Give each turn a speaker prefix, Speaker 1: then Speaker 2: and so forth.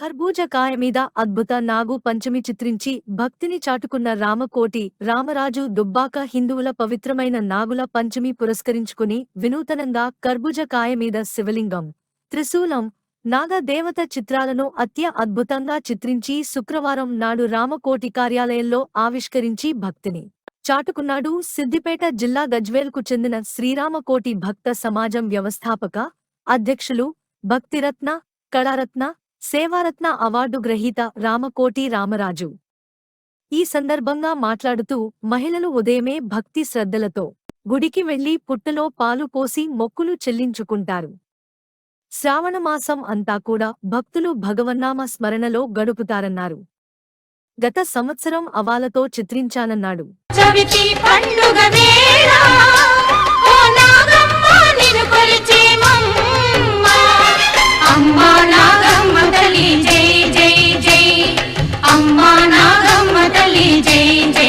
Speaker 1: ఖర్బూజకాయ మీద అద్భుత నాగు పంచమి చిత్రించి భక్తిని చాటుకున్న రామకోటి రామరాజు దుబ్బాక హిందువుల పవిత్రమైన నాగుల పంచమి పురస్కరించుకుని వినూతనంగా కర్బూజకాయ మీద శివలింగం త్రిశూలం నాగదేవత చిత్రాలను అత్య అద్భుతంగా చిత్రించి శుక్రవారం నాడు రామకోటి కార్యాలయంలో ఆవిష్కరించి భక్తిని చాటుకున్నాడు. సిద్దిపేట జిల్లా గజ్వేల్కు చెందిన శ్రీరామకోటి భక్త సమాజం వ్యవస్థాపక అధ్యక్షులు భక్తిరత్న కళారత్న సేవారత్న అవార్డు గ్రహీత రామకోటి రామరాజు. ఈ సందర్భంగా మాట్లాడుతూ మహిళలు ఉదయమే భక్తి శ్రద్ధలతో గుడికి వెళ్ళి పుట్టలో పాలు పోసి మొక్కులు చెల్లించుకుంటారు. శ్రావణమాసం అంతా కూడా భక్తులు భగవన్నామ స్మరణలో గడుపుతారన్నారు. గత సంవత్సరం అవాలతో చిత్రించానన్నాడు.
Speaker 2: change.